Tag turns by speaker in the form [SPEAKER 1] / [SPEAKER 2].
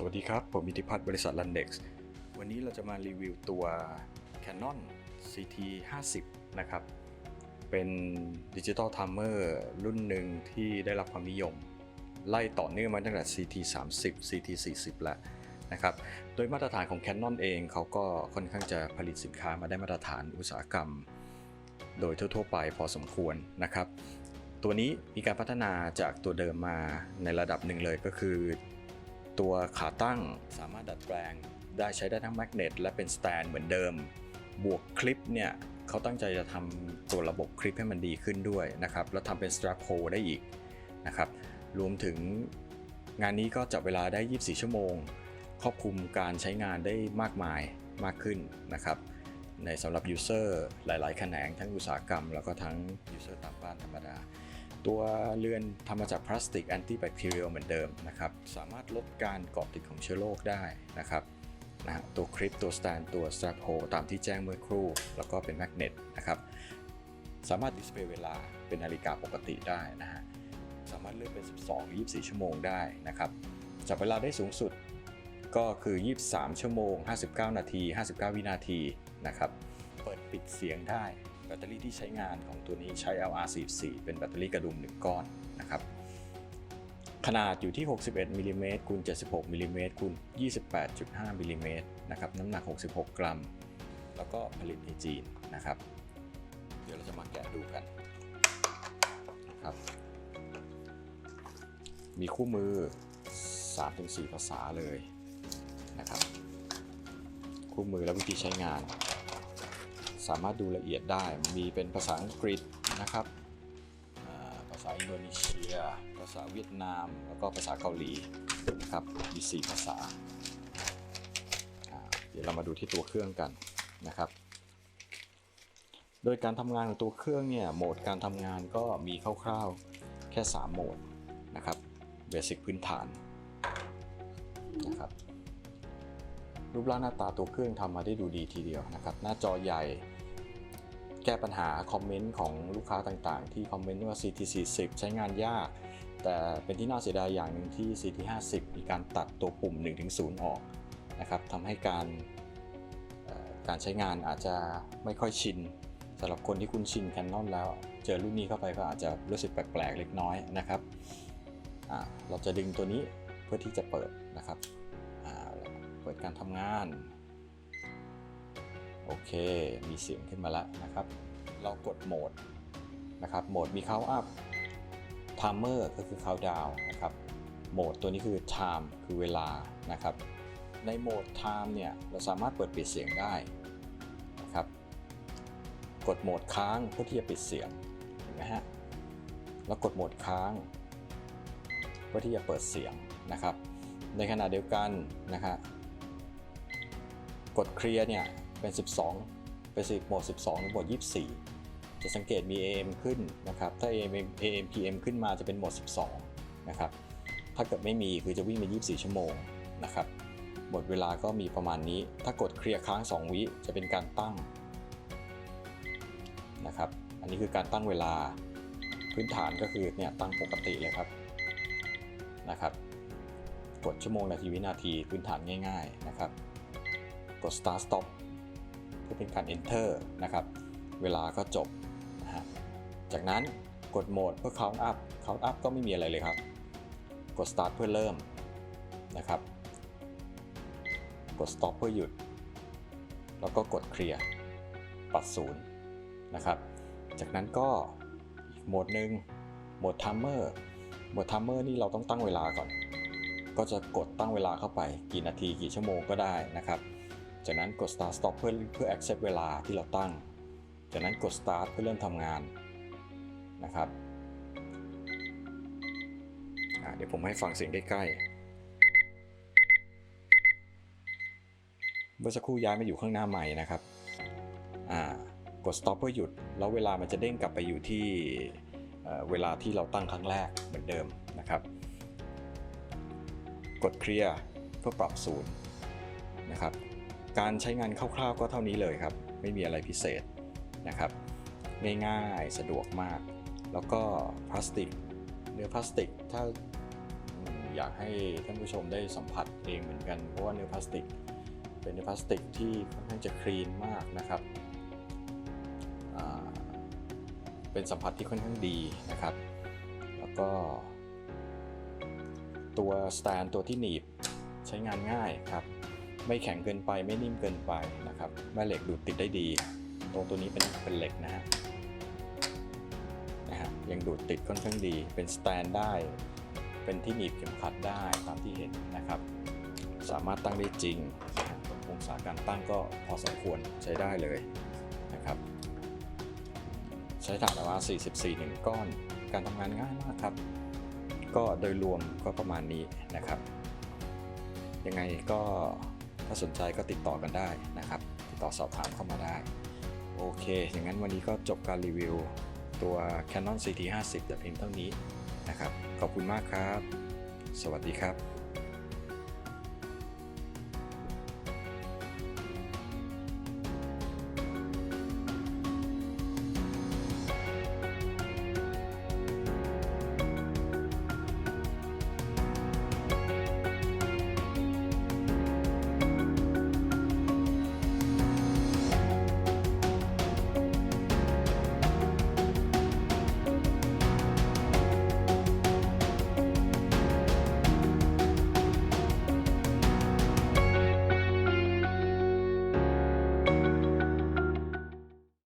[SPEAKER 1] สวัสดีครับ ผมมิติพัฒน์บริษัท Landex วันนี้เราจะมารีวิวตัว Canon CT 50นะครับ เป็นดิจิตอล t ท m เมอร์รุ่นหนึ่งที่ได้รับความนิยม ไล่ต่อเนื่องมาตั้งแต่ CT 30 CT 40แล้วนะครับ โดยมาตรฐานของ Canon เองเขาก็ค่อนข้างจะผลิตสินค้ามาได้มาตรฐานอุตสาหกรรม โดยทั่วๆไปพอสมควรนะครับ ตัวนี้มีการพัฒนาจากตัวเดิมมาในระดับหนึ่งเลยก็คือ ตัวขาตั้งสามารถดัดแปลงได้ใช้ได้ทั้งแมกเนตและเป็นสแตนเหมือนเดิม บวกคลิปเนี่ยเขาตั้งใจจะทำตัวระบบคลิปให้มันดีขึ้นด้วยนะครับ แล้วทำเป็น strap hold ได้อีกนะครับ รวมถึงงานนี้ก็จับเวลาได้ 24 ชั่วโมง ครอบคลุมการใช้งานได้มากมายมากขึ้นนะครับ ในสำหรับ user หลาย ๆ แขนงทั้งอุตสาหกรรม แล้วก็ทั้ง user ตามบ้านธรรมดา ตัวเรือนทำมาจากพลาสติกแอนตี้แบคทีเรียลเหมือนเดิมนะครับ สามารถลดการเกาะติดของเชื้อโรคได้นะครับนะตัวคลิปตัวสแตนตัวสตรั p โฮตามที่แจ้งเมื่อครู่ แล้วก็เป็นแมกเนตนะครับสามารถดิสเพย์เวลาเป็นนาฬิกาปกติได้นะฮะสามารถเลือกเป็น 12หรือ24 ชั่วโมงได้นะครับจับเวลาได้สูงสุดก็คือ 23 ชั่วโมง 59 นาที 59 วินาทีนะครับ เปิดปิดเสียงได้ แบตเตอรี่ที่ใช้งานของตัวนี้ใช้ LR44 เป็นแบตเตอรี่กระดุม1ก้อนนะครับ ขนาดอยู่ที่ 61มิลลิเมตรคูณ76มิลลิเมตรคูณ28.5มิลลิเมตรนะครับน้ำหนัก 66 กรัม แล้วก็ผลิตในจีนนะครับ เดี๋ยวเราจะมาแกะดูกันนะครับ มีคู่มือ 3-4 ภาษาเลยนะครับ คู่มือและวิธีใช้งาน สามารถดูละเอียดได้มีเป็นภาษาอังกฤษนะครับภาษาอินโดนีเซีย ภาษาเวียดนาม แล้วก็ภาษาเกาหลีนะครับมี4ภาษา เดี๋ยวเรามาดูที่ตัวเครื่องกันนะครับ โดยการทำงานของตัวเครื่องเนี่ยโหมดการทำงานก็มีคร่าวๆแค่ 3 โหมดนะครับเบสิกพื้นฐานนะครับรูปร่างหน้าตาตัวเครื่องทำมาได้ดูดีทีเดียวนะครับ หน้าจอใหญ่ ก้ปัญหาคอมเมนต์ของลูกค้าต่างๆ ที่คอมเมนต์ว่า CT40 ใช้งานยาก แต่เป็นที่น่าเสียดายอย่างหนึ่งที่ CT50 มีการตัดตัวปุ่ม 1-0 ออกนะครับทำให้การการใช้งานอาจจะไม่ค่อยชินสำหรับคนที่คุ้นชิน Canon แล้ว เจอรุ่นนี้เข้าไปก็อาจจะรู้สึกแปลกๆเล็กน้อยนะครับเราจะดึงตัวนี้เพื่อที่จะเปิดนะครับเปิดการทำงาน โอเค มีเสียงขึ้นมาแล้วนะครับ เรากดโหมดนะครับ โหมดมี count up timer ก็คือ count down นะครับ โหมดตัวนี้คือ time คือเวลานะครับ ในโหมด time เนี่ย เราสามารถเปิดปิดเสียงได้นะครับ กดโหมดค้างเพื่อที่จะปิดเสียง เห็นไหมฮะ แล้วกดโหมดค้าง เพื่อที่จะเปิดเสียงนะครับ ในขณะเดียวกันนะครับกดเคลียร์เนี่ย เป็น 12 เป็น10โหมด 12 หรือโหมด 24 จะสังเกตมี AM ขึ้นนะครับ ถ้า AM AM PM ขึ้นมาจะเป็นโหมด 12 นะครับ ถ้าเกิดไม่มีคือจะวิ่งไป 24 ชั่วโมงนะครับ หมดเวลาก็มีประมาณนี้ ถ้ากดเคลียร์ค้าง 2 วิจะเป็นการตั้งนะครับ อันนี้คือการตั้งเวลา พื้นฐานก็คือเนี่ยตั้งปกติเลยครับนะครับ กดชั่วโมงนาทีวินาทีพื้นฐานง่าย ๆนะครับ กด start stop พื่อเป็นการ enter นะครับ เวลาก็จบนะฮะจากนั้นกดโหมดเพื่อ count up count up ก็ไม่มีอะไรเลยครับ กด start เพื่อเริ่มนะครับ กด stop เพื่อหยุด แล้วก็กดเคลียร์ปัดศูนย์นะครับ จากนั้นก็โหมดหนึ่งโหมด timer โหมด timer นี่เราต้องตั้งเวลาก่อน ก็จะกดตั้งเวลาเข้าไป กี่นาทีกี่ชั่วโมงก็ได้นะครับ จากนั้นกด start stop เพื่อเพื่อ accept เวลาที่เราตั้ง จากนั้นกด start เพื่อเริ่มทำงานนะครับเดี๋ยวผมให้ฟังเสียงใกล้ๆ เมื่อสักครู่ย้ายมาอยู่ข้างหน้าใหม่นะครับ กด stop เพื่อหยุด แล้วเวลามันจะเด้งกลับไปอยู่ที่เเวลาที่เราตั้งครั้งแรกเหมือนเดิมนะครับ กดเคลียร์เพื่อปรับศูนย์นะครับ การใช้งานคร่าวๆก็เท่านี้เลยครับ ไม่มีอะไรพิเศษนะครับง่ายๆสะดวกมาก แล้วก็พลาสติก เนื้อพลาสติกถ้าอยากให้ท่านผู้ชมได้สัมผัสเองเหมือนกัน เพราะว่าเนื้อพลาสติก เป็นเนื้อพลาสติกที่ค่อนข้างจะคลีนมากนะครับเป็นสัมผัสที่ค่อนข้างดีนะครับ แล้วก็ ตัวสแตนตัวที่หนีบใช้งานง่ายครับ ไม่แข็งเกินไปไม่นิ่มเกินไปนะครับแม่เหล็กดูดติดได้ดี ตรงตัวนี้เป็นเป็นเหล็กนะฮะนะฮะยังดูดติดค่อนข้างดี เป็นสแตนได้ เป็นที่หนีบเข็มขัดได้ตามที่เห็นนะครับ สามารถตั้งได้จริงองศาการตั้งก็พอสมควรใช้ได้เลยนะครับ ใช้ถ่านระว่า44 1 ก้อน การทำงานง่ายมากครับ ก็โดยรวมก็ประมาณนี้นะครับ ยังไงก็ ถ้าสนใจก็ติดต่อกันได้นะครับ ติดต่อสอบถามเข้ามาได้ โอเค อย่างนั้นวันนี้ก็จบการรีวิวตัว Canon CT 50แต่เพียงเท่านี้นะครับ ขอบคุณมากครับ สวัสดีครับ